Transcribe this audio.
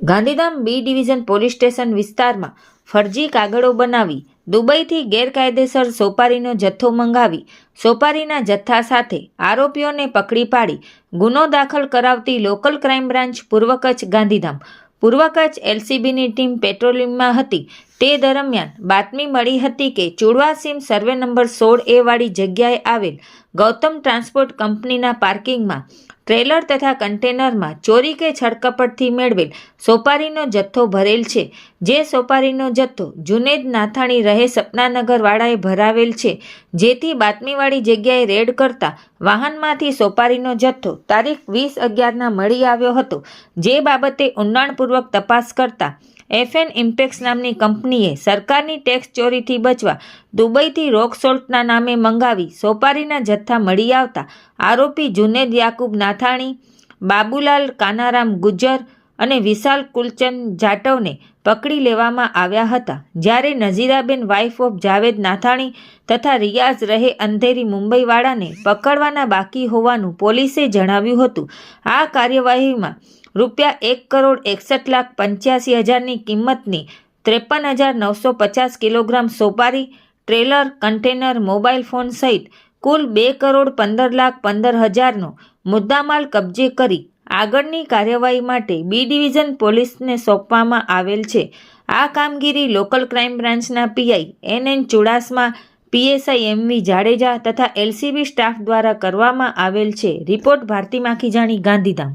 Gandhidham B division police station વિસ્તારમાં ફરજી કાગળો બનાવી દુબઈથી ગેરકાયદેસર સોપારીનો જથ્થો મંગાવી સોપારીના જથ્થા સાથે આરોપીઓને પકડી પાડી ગુનો દાખલ કરાવતી લોકલ ક્રાઇમ બ્રાન્ચ પૂર્વ કચ્છ ગાંધીધામ. પૂર્વ કચ્છ એલસીબીની ટીમ પેટ્રોલિંગમાં હતી તે દરમિયાન બાતમી મળી હતી કે ચુડવાસીમ સર્વે નંબર સોળ એ વાળી જગ્યાએ આવેલ ગૌતમ ટ્રાન્સપોર્ટ કંપનીના પાર્કિંગમાં ટ્રેલર તથા કન્ટેનરમાં ચોરી કે છડકપટથી મેળવેલ સોપારીનો જથ્થો ભરેલ છે. જે સોપારીનો જથ્થો જુનેદ નાથાણી રહે સપનાનગરવાળાએ ભરાવેલ છે. જેથી બાતમીવાળી જગ્યાએ રેડ કરતા વાહનમાંથી સોપારીનો જથ્થો તારીખ વીસ અગિયારના મળી આવ્યો હતો. જે બાબતે ઊંડાણપૂર્વક તપાસ કરતા એફએન ઇમ્પેક્સ નામની કંપનીએ સરકારની ટેક્સ ચોરીથી બચવા દુબઈથી રોક સોલ્ટના નામે મંગાવી સોપારીના જથ્થા મળી આવતા આરોપી જુનેદ યાકુબ નાથાણી, બાબુલાલ કાનારામ ગુજ્જર અને વિશાલ કુલચંદ જાટવને પકડી લેવામાં આવ્યા હતા. જ્યારે નઝીરાબેન વાઇફ ઓફ જાવેદ નાથાણી તથા રિયાઝ રહે અંધેરી મુંબઈવાળાને પકડવાના બાકી હોવાનું પોલીસે જણાવ્યું હતું. આ કાર્યવાહીમાં રૂપિયા એક કરોડ એકસઠ લાખ પંચ્યાસી હજારની કિંમતની ત્રેપન હજાર નવસો પચાસ કિલોગ્રામ સોપારી, ટ્રેલર, કન્ટેનર, મોબાઈલ ફોન સહિત કુલ બે કરોડ પંદર લાખ પંદર હજારનો મુદ્દામાલ કબજે કરી આગળની કાર્યવાહી માટે બી ડિવિઝન પોલીસને સોંપવામાં આવેલ છે. આ કામગીરી લોકલ ક્રાઇમ બ્રાન્ચના PI N N Chudasama PSI MV Jadeja તથા એલસીબી સ્ટાફ દ્વારા કરવામાં આવેલ છે. રિપોર્ટ ભારતી માખીજાણી, ગાંધીધામ.